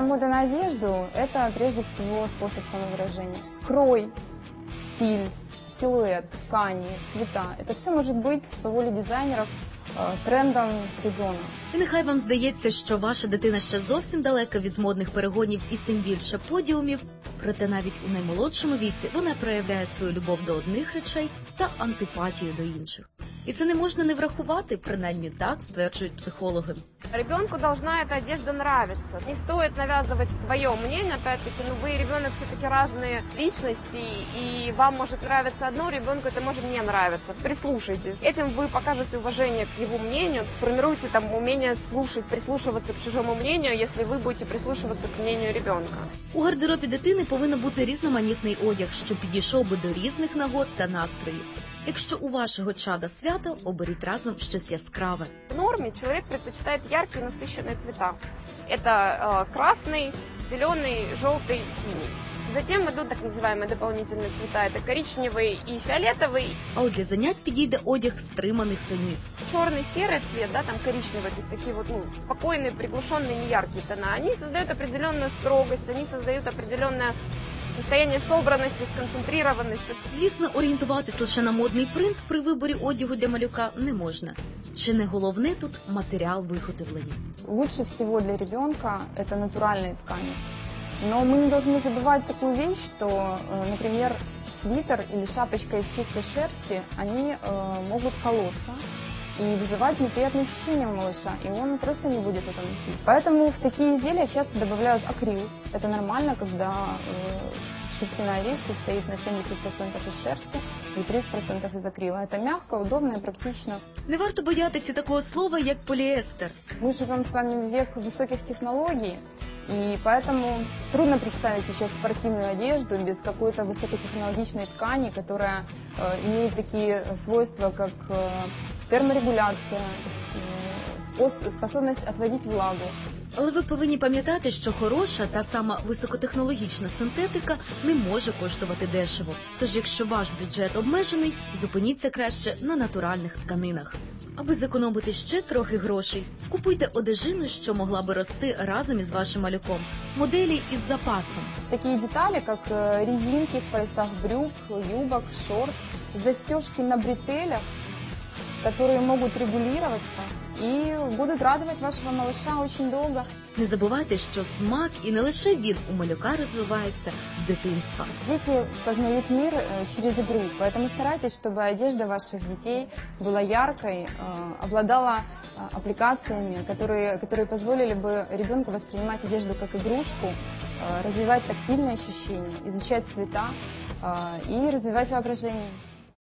Мода на одежду – это прежде всего способ самовыражения. Крой, стиль, силуэт, ткани, цвета – это все может быть по воле дизайнеров э, трендом сезона. І нехай вам здається, що ваша дитина ще зовсім далека від модних перегонів і тим більше подіумів. Проте навіть у наймолодшому віці вона проявляє свою любов до одних речей та антипатію до інших. І це не можна не врахувати, принаймні так стверджують психологи. Ребенку должна эта одежда нравиться. Не стоит навязывать свое мнение, опять-таки, ну вы и ребенок все-таки разные личности, и вам может нравиться одно, ребенку это может не нравиться. Прислушайтесь. Этим вы покажете уважение к его мнению, формируете там умение слушать, прислушиваться к чужому мнению, если вы будете прислушиваться к мнению ребенка. У гардеробі дитини повинен бути різноманітний одяг, що підійшов би до різних нагод та настроїв. Якщо у вашого чада свято, оберіть разом щось яскраве. В норме человек предпочитает яркие насыщенные цвета. Это э, красный, зеленый, желтый, синий. Затем идут так называемые дополнительные цвета. Это коричневый и фиолетовый. А от для занять підійде одяг стриманих тонів. Черный, серый цвет, да, там коричневый, то есть такие вот ну, спокойные, приглушенные, неяркие тона. Они создают определенную строгость, они создают определенное состояние собранности, сконцентрированности. Звісно, орієнтуватись лише на модний принт при виборі одягу для малюка не можна. Чи не головне тут матеріал виготовлення? Лучше всего для ребенка это натуральные ткани. Но мы не должны забывать такую вещь, что, э, например, свитер или шапочка из чистой шерсти, они э, могут колоться И вызывать неприятные ощущения у малыша, и он просто не будет это носить. Поэтому в такие изделия часто добавляют акрил. Это нормально, когда э, шерстяная вещь состоит на 70% из шерсти и 30% из акрила. Это мягко, удобно и практично. Не варто боятися такого слова, як поліестер. Мы живем с вами в век высоких технологий, и поэтому трудно представить сейчас спортивную одежду без какой-то высокотехнологичной ткани, которая э, имеет такие свойства, как э, терморегуляция, э, спос- способность влагу. Але ви повинні пам'ятати, що хороша та сама високотехнологічна синтетика не може коштувати дешево. Тож, якщо ваш бюджет обмежений, зупиніться краще на натуральних тканинах. Аби зекономити ще трохи грошей, купуйте одежину, що могла би рости разом із вашим малюком, моделі із запасом. Такие детали, как э, резинки в поясах брюк, юбок, шорт, застежки на бретелях, которые могут регулироваться и будут радовать вашего малыша очень долго. Не забувайте, що смак і не лише він у малюка розвивається з дитинства. Дети познают мир э, через игру, поэтому старайтесь, чтобы одежда ваших детей была яркой, э, обладала э, аппликациями, которые, которые позволили бы ребенку воспринимать одежду как игрушку, э, развивать тактильные ощущения, изучать цвета э, и развивать воображение.